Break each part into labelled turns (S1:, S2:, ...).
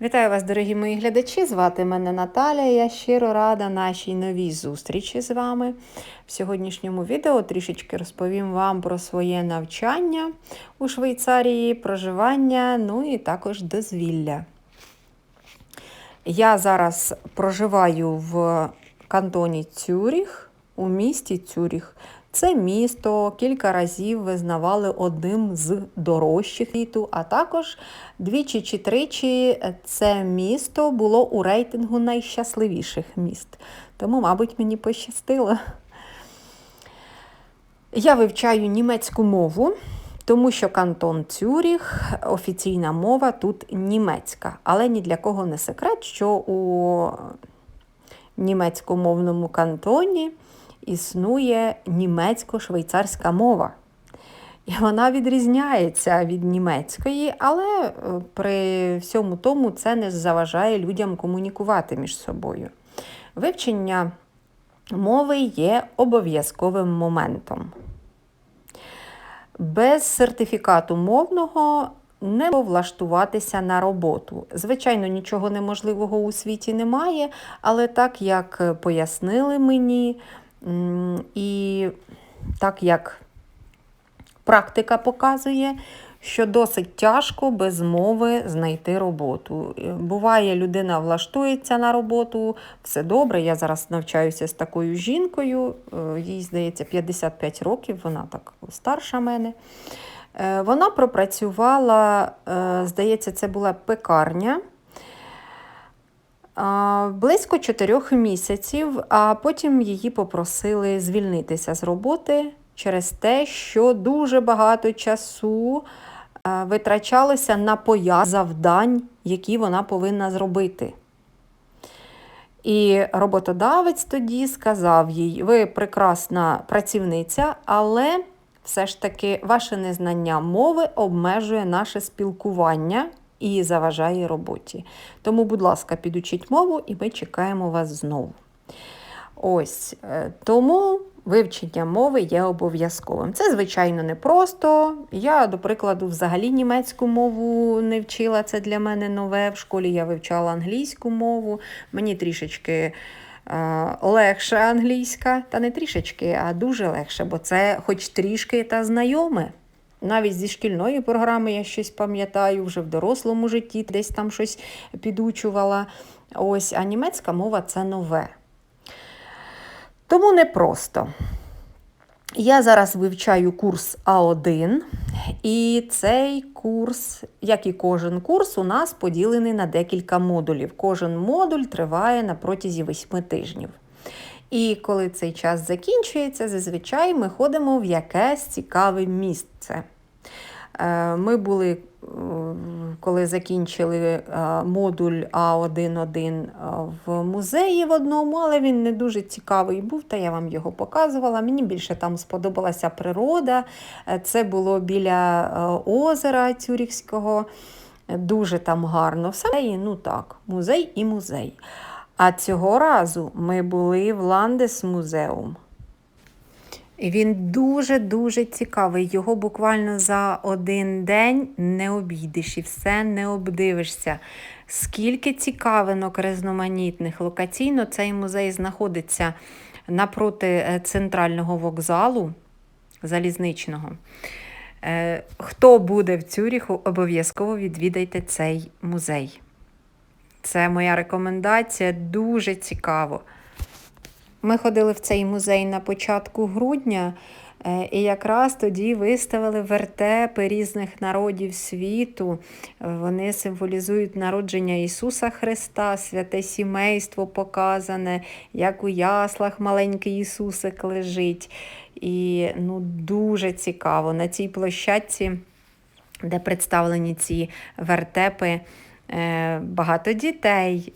S1: Вітаю вас, дорогі мої глядачі! Звати мене Наталя. Я щиро рада нашій новій зустрічі з вами. В сьогоднішньому відео трішечки розповім вам про своє навчання у Швейцарії, проживання, ну і також дозвілля. Я зараз проживаю в кантоні Цюріх, у місті Цюріх. Це місто кілька разів визнавали одним з дорожчих світу, а також двічі чи тричі це місто було у рейтингу найщасливіших міст. Тому, мабуть, мені пощастило. Я вивчаю німецьку мову, тому що кантон Цюріх, офіційна мова тут німецька. Але ні для кого не секрет, що у німецькомовному кантоні існує німецько-швейцарська мова. І вона відрізняється від німецької, але при всьому тому це не заважає людям комунікувати між собою. Вивчення мови є обов'язковим моментом. Без сертифікату мовного не влаштуватися на роботу. Звичайно, нічого неможливого у світі немає, але так як пояснили мені, і так як практика показує, що досить тяжко без мови знайти роботу. Буває, людина влаштується на роботу, все добре. Я зараз навчаюся з такою жінкою, їй здається 55 років, вона так старша мене. Вона пропрацювала, здається, це була пекарня. Близько чотирьох місяців, а потім її попросили звільнитися з роботи через те, що дуже багато часу витрачалося на пояс завдань, які вона повинна зробити. І роботодавець тоді сказав їй: ви прекрасна працівниця, але все ж таки ваше незнання мови обмежує наше спілкування і заважає роботі. Тому, будь ласка, підучіть мову, і ми чекаємо вас знову. Ось тому вивчення мови є обов'язковим. Це, звичайно, непросто. Я, до прикладу, взагалі німецьку мову не вчила. Це для мене нове. В школі я вивчала англійську мову. Мені трішечки. Легше англійська, та не трішечки, а дуже легше, бо це хоч трішки та знайоме. Навіть зі шкільної програми я щось пам'ятаю, вже в дорослому житті десь там щось підучувала. Ось, А німецька мова це нове. Тому непросто. Я зараз вивчаю курс А1, і цей курс, як і кожен курс, у нас поділений на декілька модулів. Кожен модуль триває на протязі 8 тижнів. І коли цей час закінчується, зазвичай ми ходимо в якесь цікаве місце. Ми були, коли закінчили модуль А1-1 в музеї в одному, але він не дуже цікавий був, та я вам його показувала. Мені більше там сподобалася природа. Це було біля озера Цюріхського. Дуже там гарно. Все, ну так, музей і музей. А цього разу ми були в Ландес музеум. Він дуже-дуже цікавий. Його буквально за один день не обійдеш і все не обдивишся. Скільки цікавинок різноманітних. Локаційно цей музей знаходиться напроти центрального вокзалу залізничного. Хто буде в Цюріху, обов'язково відвідайте цей музей. Це моя рекомендація, дуже цікаво. Ми ходили в цей музей на початку грудня, і якраз тоді виставили вертепи різних народів світу. Вони символізують народження Ісуса Христа, святе сімейство показане, як у яслах маленький Ісусик лежить. І ну, дуже цікаво на цій площадці, де представлені ці вертепи. Багато дітей,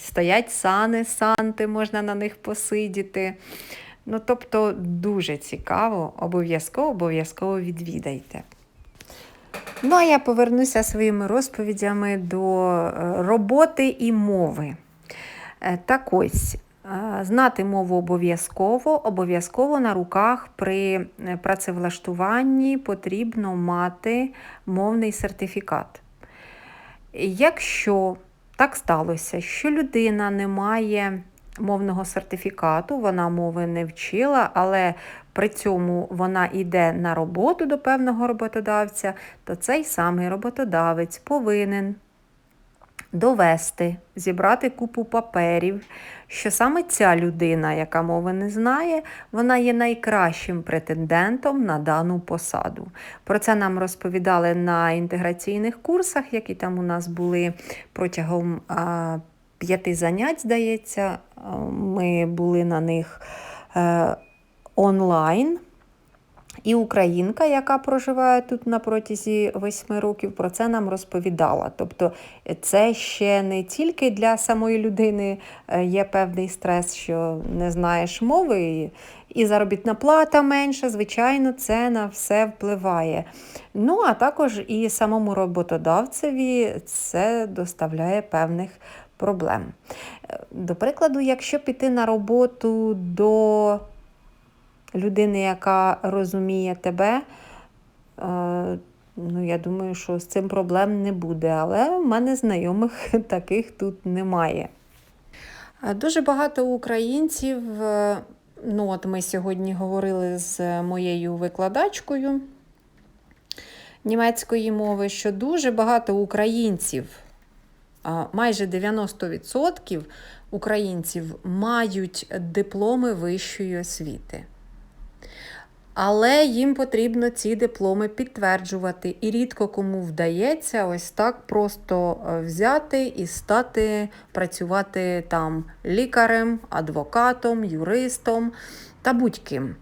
S1: стоять сани, санти, можна на них посидіти. Ну, тобто, дуже цікаво, обов'язково обов'язково відвідайте. Ну, а я повернуся своїми розповідями до роботи і мови. Так ось, знати мову обов'язково, обов'язково на руках при працевлаштуванні потрібно мати мовний сертифікат. Якщо так сталося, що людина не має мовного сертифікату, вона мови не вчила, але при цьому вона йде на роботу до певного роботодавця, то цей самий роботодавець повинен довести, зібрати купу паперів, що саме ця людина, яка мови не знає, вона є найкращим претендентом на дану посаду. Про це нам розповідали на інтеграційних курсах, які там у нас були протягом п'яти занять, здається. Ми були на них е, онлайн. І українка, яка проживає тут на протязі восьми років, про це нам розповідала. Тобто це ще не тільки для самої людини е, є певний стрес, що не знаєш мови, і заробітна плата менша, звичайно, це на все впливає. Ну, а також і самому роботодавцеві це доставляє певних проблем. Е, до прикладу, якщо піти на роботу до людини, яка розуміє тебе, е, ну, я думаю, що з цим проблем не буде. Але в мене знайомих таких тут немає. Е, дуже багато українців, е, ну от ми сьогодні говорили з моєю викладачкою німецької мови, що дуже багато українців, майже 90% українців мають дипломи вищої освіти. Але їм потрібно ці дипломи підтверджувати. І рідко кому вдається ось так просто е, взяти і стати працювати там лікарем, адвокатом, юристом та будь-ким.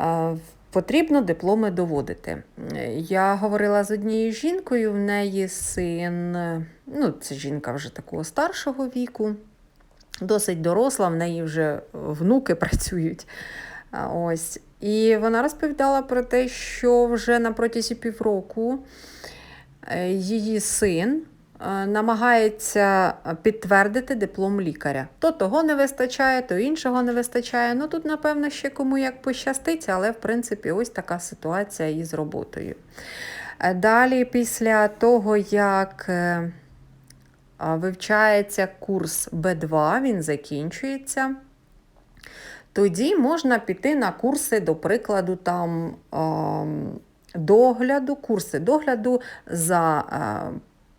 S1: Е, потрібно дипломи доводити. Я говорила з однією жінкою, в неї син, ну, це жінка вже такого старшого віку, досить доросла, в неї вже внуки працюють. Ось. І вона розповідала про те, що вже на протязі півроку е, її син е, намагається підтвердити диплом лікаря. То того не вистачає, то іншого не вистачає. Ну тут, напевно, ще кому як пощаститься, але в принципі ось така ситуація із роботою. Е, далі, після того, як вивчається курс Б2, він закінчується. Тоді можна піти на курси, до прикладу, там догляду, курси догляду за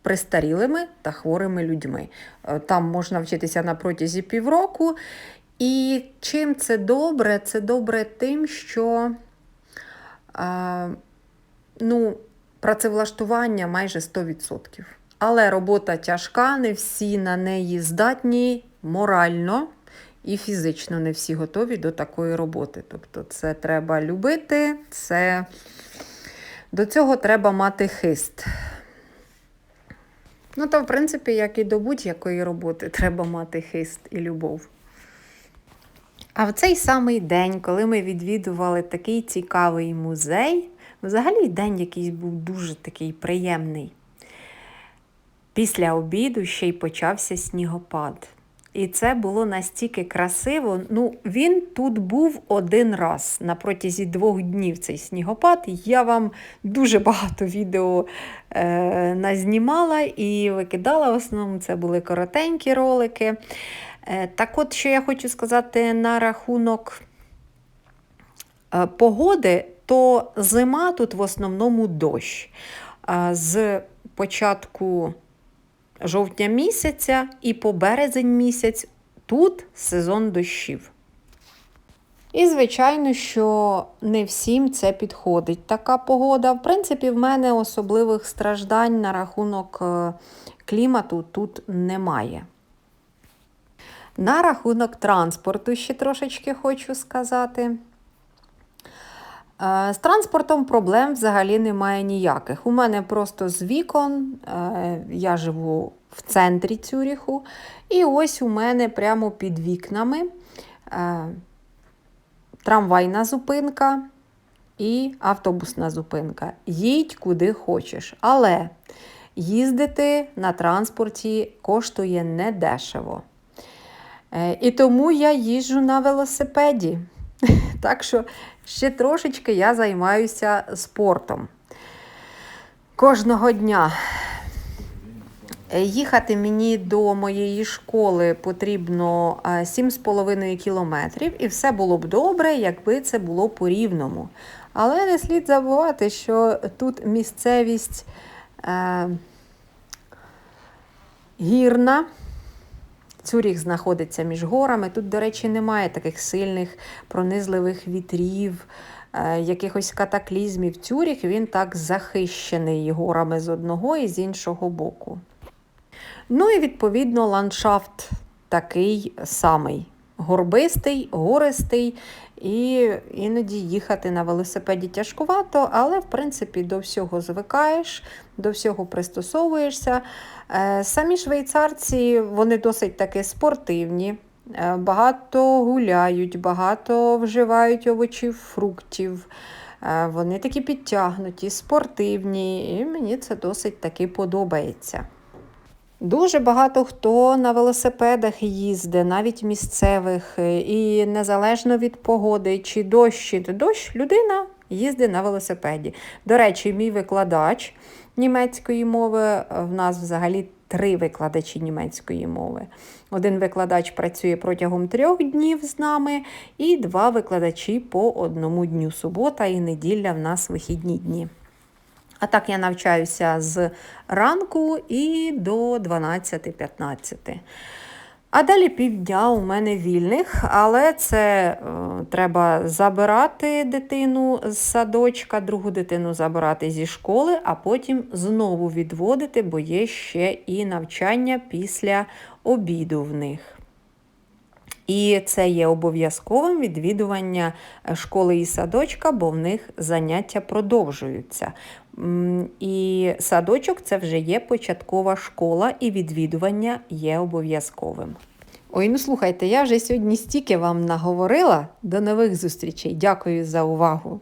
S1: престарілими та хворими людьми. Е, там можна вчитися на протязі півроку. І чим це добре? Це добре тим, що ну, працевлаштування майже 100%. Але робота тяжка, не всі на неї здатні морально і фізично не всі готові до такої роботи. Тобто, це треба любити, це до цього треба мати хист. Ну, то, в принципі, як і до будь-якої роботи, треба мати хист і любов. А в цей самий день, коли ми відвідували такий цікавий музей, взагалі день якийсь був дуже такий приємний. Після обіду ще й почався снігопад. І це було настільки красиво. Ну, Він тут був один раз на протязі двох днів цей снігопад. Я вам дуже багато відео е, назнімала і викидала. В основному це були коротенькі ролики. Е, Так от, що я хочу сказати на рахунок е, погоди, то зима тут в основному дощ. Е, з початку жовтня місяця і по березень місяць тут сезон дощів. І, звичайно, що не всім це підходить така погода. В принципі, в мене особливих страждань на рахунок е, клімату тут немає. На рахунок транспорту ще трошечки хочу сказати. Е, з транспортом проблем взагалі немає ніяких. У мене просто з вікон, е, я живу в центрі Цюріху, і ось у мене прямо під вікнами е, трамвайна зупинка і автобусна зупинка. Їдь куди хочеш. Але їздити на транспорті коштує недешево. І тому я їжджу на велосипеді. Так що ще трошечки я займаюся спортом. Кожного дня. Їхати мені до моєї школи потрібно е, 7,5 кілометрів, і все було б добре, якби це було по рівному. Але не слід забувати, що тут місцевість е, гірна. Цюріх знаходиться між горами. Тут, до речі, немає таких сильних пронизливих вітрів, е, якихось катаклізмів. Цюріх він так захищений горами з одного і з іншого боку. Ну і відповідно ландшафт такий самий. Горбистий, гористий, і іноді їхати на велосипеді тяжкувато, але в принципі до всього звикаєш, до всього пристосовуєшся. Е, Самі швейцарці вони досить таки спортивні, е, багато гуляють, багато вживають овочів, фруктів. Е, Вони такі підтягнуті, спортивні, і мені це досить таки подобається. Дуже багато хто на велосипедах їздить, навіть місцевих, і незалежно від погоди, чи дощ, чи дощ, людина їздить на велосипеді. До речі, мій викладач німецької мови, в нас взагалі три викладачі німецької мови. Один викладач працює протягом трьох днів з нами, і два викладачі по одному дню. Субота і неділя в нас вихідні дні. А так я навчаюся з ранку і до 12-15. А далі півдня у мене вільних, але це е, треба забирати дитину з садочка, другу дитину забирати зі школи, а потім знову відводити, бо є ще і навчання після обіду в них. І це є обов'язковим відвідування е, школи і садочка, бо в них заняття продовжуються. І садочок це вже є початкова школа, і відвідування є обов'язковим. Ой, ну слухайте, я вже сьогодні стільки вам наговорила. До нових зустрічей. Дякую за увагу.